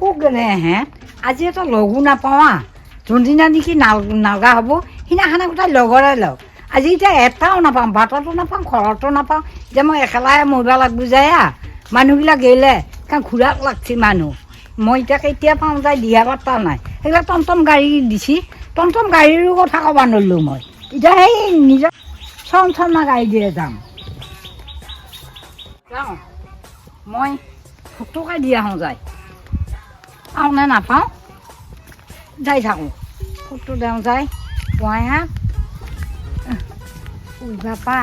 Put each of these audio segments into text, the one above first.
ক'ত গ'লে আজি এটা লগো নাপাওঁ আ। যোনদিনা নেকি নাল, নালগা হ'ব, সিদিনাখনে গোটেই লগৰে লগ আজি এতিয়া এটাও নাপাওঁ, বাটতো নাপাওঁ, ঘৰতো নাপাওঁ। যে মই একেলাই মৰিব লাগব যায় আ। মানুহবিলাক গেলে, কাৰণ ঘূৰাক লাগছি মানুহ। মই এতিয়া কেতিয়া পাওঁ যায় দিয়া পাত্তা নাই। সেইবিলাক টমটম গাড়ী দিছি। টমটম গাড়ীৰো কথা ক'ব নোৱাৰিলোঁ মই। এতিয়া সেই নিজৰ চন চনা গাড়ী দিয়ে যাম। যাওঁ। মই ফটোকে দি আহোঁ যায়। পাওঁ নে নাপাওঁ যাই থাকোঁ ফটো দিওঁ যায় পুৱাই হা উঠবা পা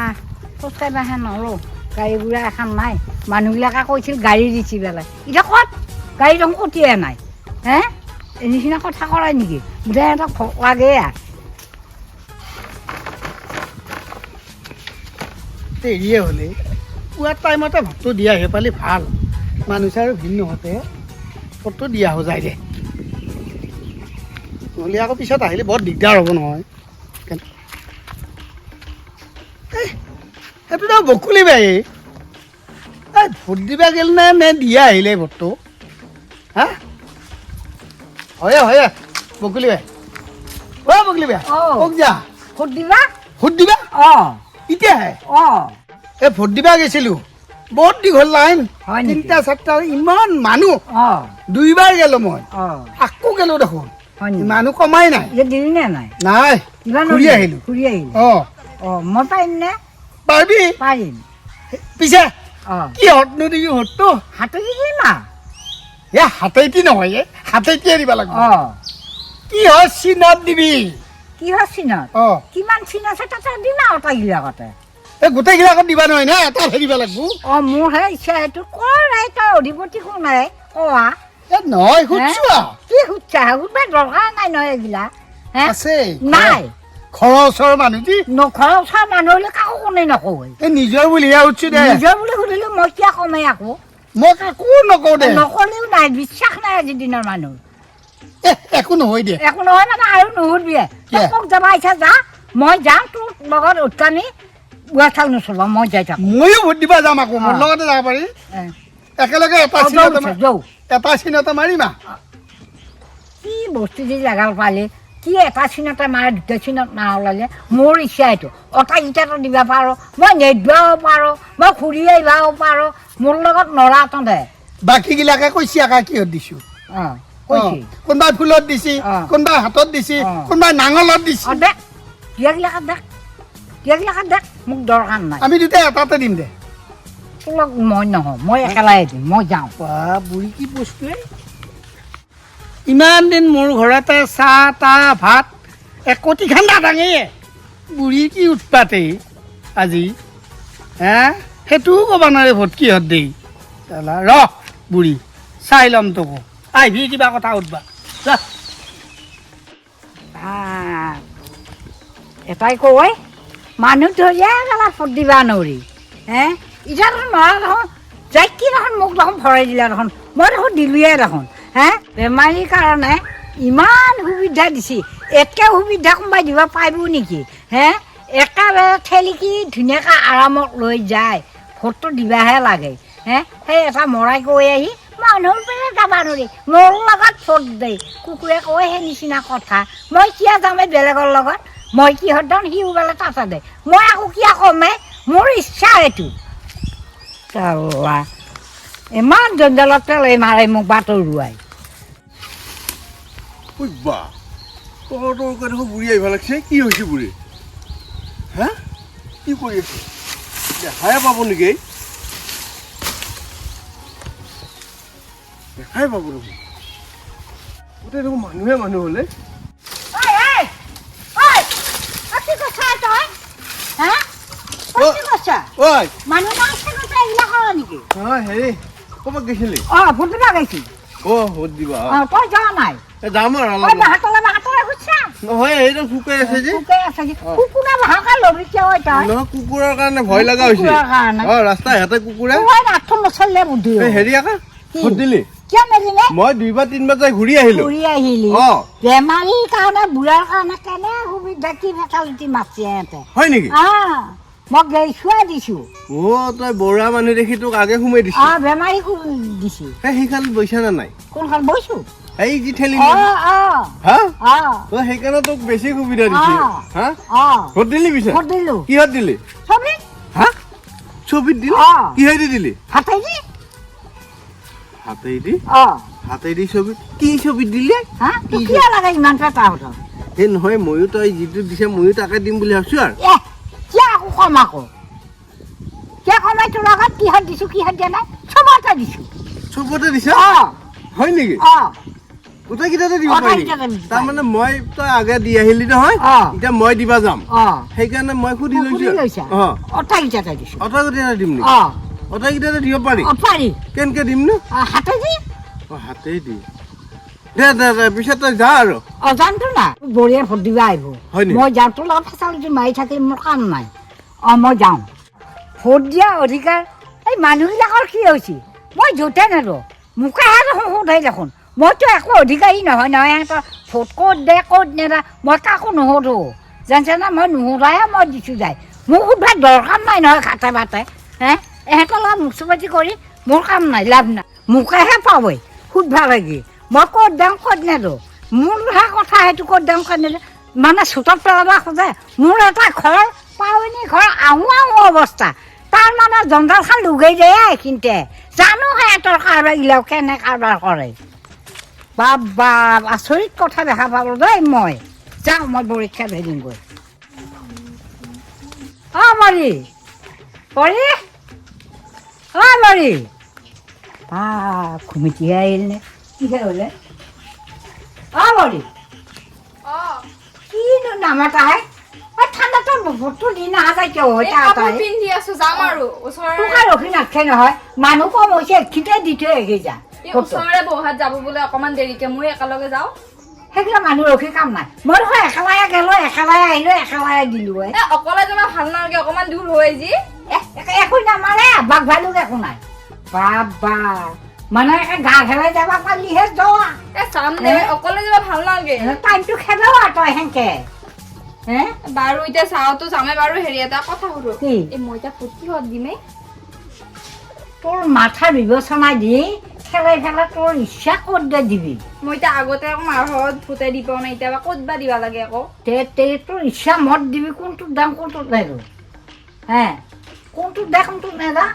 খোজকাঢ়িবাহে নৰো গাড়ী ঘোৰা এখন নাই মানুহবিলাকে কৈছিল গাড়ী দিছি পেলাই এতিয়া ক'ত গাড়ী দেখোন কটিয়াই নাই হে এই নিচিনা কথা কৰাই নেকি বোধে সিহঁতক ভোক লাগে আ দেৰিয়ে হ'লে পুৱাৰ টাইমতে ভাতটো দিয়া আহি পালে ভালো মানুহ চাই আৰু ভিৰ নহওঁতে ফটো দিয়া হৈ যায় দে নহ'লে আকৌ পিছত আহিলে বৰ দিগদাৰ হ'ব নহয়। সেইটো তো বকুলি বাই। এই ভোট দিবা গেল নে নে দিয়া আহিলে ভোটটো? হা? হয় হয়। Bakuli by. O' Bakuli by. কওক যা ভোট দিবা? ভোট দিবা? অঁ। এতিয়াহে অঁ। এই ভোট দিবা গৈছিলো। বহুত দীঘল লাইন? তিনিটা চাৰিটা ইমান মানুহ। দুইবাৰ গেলো মই। আকৌ গেলো দেখোন। মানুহ কমাই নাই। নাই? নাই। ঘূৰি? আহিলো। ঘূৰি আহিলো? অ। অঁ মই পাৰিম নে? পাৰিবি। পাৰিম। পিছে কি হতনো দিবি হতটো? হাতত দিম আ এ হাতেইটি নহয় এ। হাতেইটিয়ে দিব লাগিব। অঁ। কি হয় চিনত দিবি। কি হয় চিনত? অ। কিমান চিন আছে তাতে দিম আৰু তাইগিলাকতে এই গোটেইগিলাকত দিবা নহয় না এটা দিব লাগিব। অঁ মোৰ হে ইচ্ছা সেইটো কৰে তই অধিপতি কোন নাই কোৱা। এ নহয় সুধছো হে? আৰু। কি সুধছা সুধবা দৰকাৰ নাই নহয় এইগিলা। আছে নাই। ঘৰৰ ওচৰৰ মানুহ দি নঘৰৰ ওচৰৰ মানুহ হ'লে কাকো কোনে নকয় এই নিজৰ বুলিহে সুধছো দে। নিজৰ বুলি সুধিলে মই কিয় কমেই আকৌ? মই একো নকওঁ দে। নকলেও নাই বিশ্বাস নাই আজিৰ দিনৰ মানুহ। একো নহয় দে। একো নহয় মানে আৰু নুসুধিবি কিয়? মোক যাবা ইচ্ছা যা। মই যাম তোৰ লগত উঠানি বুঢ়া চাল নচলাবা মই যাই থাকোঁ। ময়ো ভোট দিবা যাম আকৌ মোৰ। লগতে যাব পাৰি। একেলগে এটা চিনতে। এটা চিনতে মাৰিম। কি বস্তু দি জাগাল পালি কি এটা চিনতে মাৰে দুটা চিনত মাৰ ওলালে মোৰ ইচ্ছা এইটো। অটা ইটাটো দিব পাৰোঁ মই নেদুৱাব পাৰোঁ মই ঘূৰি আহিবাও পাৰোঁ মোৰ লগত নৰা তহঁতে। বাকীগিলাকে কৈছে আকা কিহত দিছো। অঁ কৈছি। কোনোবাই ফুলত দিছি অ। হাতত দিছি অ। কোনোবাই নাঙলত দিছি। দেখ দিয়াগিলাকাত দেখ দিয়াগিলাকাত দেখ মোক দৰকাৰ নাই। আমি দুটাই এটাতে দিম দে। লগত মই নহওঁ মই একেলাই দিম মই যাওঁ। বা বুঢ়ী কি বস্তুৱে? ইমান দিন মোৰ ঘৰতে চাহ তাহ ভাত একোটি খান্দা দাঙে। বুঢ়ীৰ কি উৎপাতে আজি? হে? সেইটোও ক'ব নোৱাৰে ভোট কিহত দেই। চালা ৰ বুঢ়ী চাই ল'ম তোকো। আহিবি কিবা কথা সুধবা। যা। এটাই কয় মানুহ ধৰিয়া ফুট দিবা নৰি হে? এতিয়া দেখোন নৰা দেখোন যাই কি দেখোন মোক দেখোন ভৰাই দিলা দেখোন মই দেখোন দিলোৱে দেখোন হে? বেমাৰীৰ কাৰণে ইমান সুবিধা দিছে এতকে সুবিধা কোনোবাই দিব পাৰিব নেকি হে? একেবাৰে ঠেলিকি ধুনীয়াকৈ আৰামত লৈ যায় ভোটটো দিবাহে লাগে হে? সেই এটা মৰাই কৈ আহি মানুহৰ পেলে যাবা নোৱাৰি মোৰ লগত ভোট দে। কুকুৰে কয় সেই নিচিনা কথা মই কিয় যাম এই বেলেগৰ লগত? মই কিহত যাম সিও বেলে তাতে দে? মই আকৌ কিয় কমে মোৰ ইচ্ছা এইটো ইমান জঞ্জালত পেলাই মাৰে মোক বাটৰুৱাই বা কাৰণে বুঢ়ী আহিব লাগিছে, কি হৈছে বুঢ়ী? হা? কি কৰি আছে? দেখাই পাব নেকি? দেখাই পাব দেখোন গোটেই দেখোন মানুহে মানুহ হ'লে ঐ, ঐ, ঐ, অ, কি কৈছা তই? হা? তই কি কৈছা? ঐ মানুহ নাছে কৈছা এইবিলাক কৰা নেকি? অঁ হেৰি ক'ৰবাত গৈছিলি অ, ভোট দিব গৈছি। দিবা যোৱা নাই। যাম আৰু তই অলপ বাহাতলে বাহাতলে খুজছা? নহয় আছে যে কুকুৰে আছে যে। কুকুৰা বাহাকা লবি কিয় ঐ তই? নহয় কুকুৰৰ কাৰণে ভয় লগা হৈছে কুকুৰৰ কাৰণে? অঁ ৰাস্তা হেঁতে কুকুৰে বুদ্ধি হেৰি আকৌ? ভোট দিলি কিয় নেদিলে? মই দুইবাৰ তিনিবাৰ যাই ঘূৰি আহিলো। ঘূৰি আহিলি। বেমাৰীৰ কাৰণে বুঢ়াৰ কাৰণে কেনে সুবিধা কি ফেচালিটি মাৰছি সিহঁতে হয় নেকি? মই গেছুৱাই দিছোঁ। অ তই বৰা মানুহ দেখি তোক আগে সোমাই দিছ। অঁ বেমাৰীকো দিছোঁ। সেই সেইখান বৈছা নে নাই? কোনখন বৈছোঁ? এই যি ঠেলি তই সেইকাৰণে তোক বেছি সুবিধা দিছে। ভোট দিলি পিছে? ভোট দিলোঁ। কিহত দিলি? ছবি হা? ছবিত দিলি? অ। কিহেদি দিলি? হাতেদি? হাতেদি অঁ। হাতেদি ছবিত কি ছবিত দিলি? হা তোক কিয় লাগে ইমান পেটাহঁত সেই নহয় ময়ো তই যিটো দিছে ময়ো তাকে দিম বুলি ভাবছ আৰু। এ কিয় আকৌ কম আকৌ? কিয় কমাই তোৰ আগত কিহত দিছোঁ কিহত দিয়া নাই? চবতে দিছোঁ। চবতে দিছে? অঁ। হয় নেকি? অঁ। গোটেইকেইটাতে দিব পাৰি। তাৰমানে মই তই আগে দি আহিলি নহয়। এতিয়া মই দিবা যাম। সেইকাৰণে মই সুধি লৈছো অটাইকেইটাতে দিছোঁ। অটাইকেইটাতে দিম নেকি? অঁ অটাইকেইটাতে দিব পাৰি। অঁ পাৰি। কেনেকে দিম নো? অঁ হাতেদি অ হাতেই দি। দে দে দে পিছত তই যা আৰু। অজানটো না বঢ়িয়া ভোট দিব আহিব? মই যাওঁতো লগত ফেচালিটি মাৰি থাকিম মোৰ কাম নাই। অঁ মই যাওঁ। ভোট দিয়া অধিকাৰ এই মানুহবিলাকৰ কি হৈছে? মই য'তে নেৰো মোকেহে দেখোন সোধাই দেখোন। মইতো একো অধিকাৰী নহয় নহয় সিহঁতৰ ভোট ক'ত দে ক'ত নেদা মই কাকো নুসুধো। জানিছে না মই নুসুধাহে মই দিছোঁ যায়। মোক সোধবাৰ দৰকাৰ নাই নহয় ঘাটে বাটে হে? এহেঁতৰ লগত মুচুপাতি কৰি মোৰ কাম নাই, লাভ নাই। মোকেহে পাবই সুধবা লাগি মই ক'ত দাম, ক'ত নেদো? মোৰহে কথা সেইটো ক'ত দাম, ক'ত নেদে? মানে চোতাত পেলাব খোজে, মোৰ এটা ঘৰ পাৱনি ঘৰ আহো আহো অৱস্থা। তাৰ মানে জঞ্জালখন লুগাই দিয়ে এইখিনিতে। জানো সিহঁতৰ কাৰবাৰ গিলাও কেনে কাৰবাৰ কৰে। বাপ বাপ, আচৰিত কথা দেখা পালোঁ দেই মই। যাওঁ, মই পৰীক্ষা ধৰিমগৈ অঁ মৰি পৰি অঁ মৰি বা ঘুমিটিহে আহিল নে কিহে হ'লে অঁ মৰি কিনো নাম এটা হে এই ঠাণ্ডাটো বতৰটো দিন অহা যায় কিয় হয় এই তাৰ কাপোৰ এটাই পিন্ধি আছো যাম আৰু ওচৰৰে তোকে ৰখি নাথাকে নহয় মানুহ কম হৈছে এখিতে দি থৈ আহি যা এই ওচৰৰে বহাত যাব বোলে অকমান দেৰিকে মই একেলগে যাওঁ সেইগিলা মানুহ ৰখি কাম নাই মই দেখোন একেবাৰে গেলো একেবাৰে আহিলো একেবাৰে দিলো অকলে যাবা ভাল নালাগে অকমান দূৰ হৈ যি এ, একে- একো নামাৰে বাঘ ভালুক একো নাই। বাবা মানে গা খেলাই যাবা পাৰিলিহে যোৱা। এ চাম দে অকলে যাবা ভালো নালাগে। টাইমটো আৰু তই সেনকে। হে? বাৰু এতিয়া চাওঁতো যামে বাৰু হেৰি এটা কথা সুধো। কি? এই মই এতিয়া ফুট কিহত দিমে তোৰ মাথা বিবেচনা দি খেলাই খেলাই তোৰ ইচ্ছা ক'ত দে দিবি? মই এতিয়া আগতে আকৌ মাৰ ঘৰত ভূতে দি পোৱা নাই এতিয়া বা ক'ত বা দিবা লাগে আকৌ। তে তোৰ ইচ্ছা মত দিবি কোনটোত দাম কোনটোত নেদো হে? কোনটোত দে কোনটোত নেদা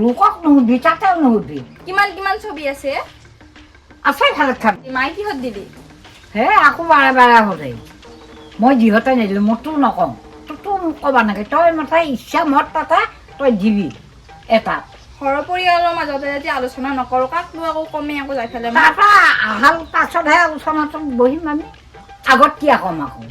লোকক নুসুধবি তাতেও নুসুধবি কিমান কিমান ছবি আছে? আছে ভালত খাবি মাই কিহত দিলি হে আকৌ বাৰে বাৰে সোধে মই যিহঁতে নিদিলোঁ মই তোৰ নকওঁ। তোৰ মোক ক'বা নাগে তই মাথা ইচ্ছা মত তাতে তই দিবি। এটা। ঘৰৰ পৰিয়ালৰ মাজতে যদি আলোচনা নকৰো কাকনো আকৌ কমে আকৌ যাই পেলাই তাৰপৰা আহাৰ পাছতহে আলোচনাটো বহিম আমি। আগত কি ক'ম আকৌ?